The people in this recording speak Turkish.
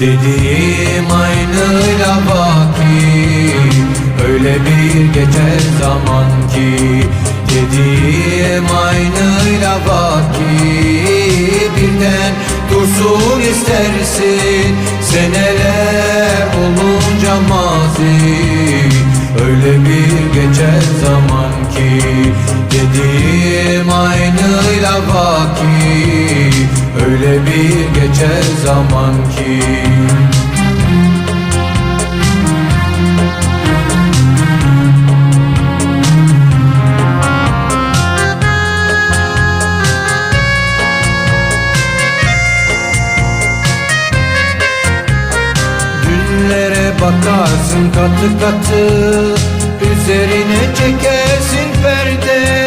Dediğim aynıyla baki Öyle bir geçer zaman ki. Dediğim aynıyla baki Birden dursun istersin. Seneler olunca mazi Öyle bir geçer zaman ki. Dediğim aynıyla baki Öyle bir geçer zaman ki. Günlere bakarsın katı katı Üzerine çekersin perde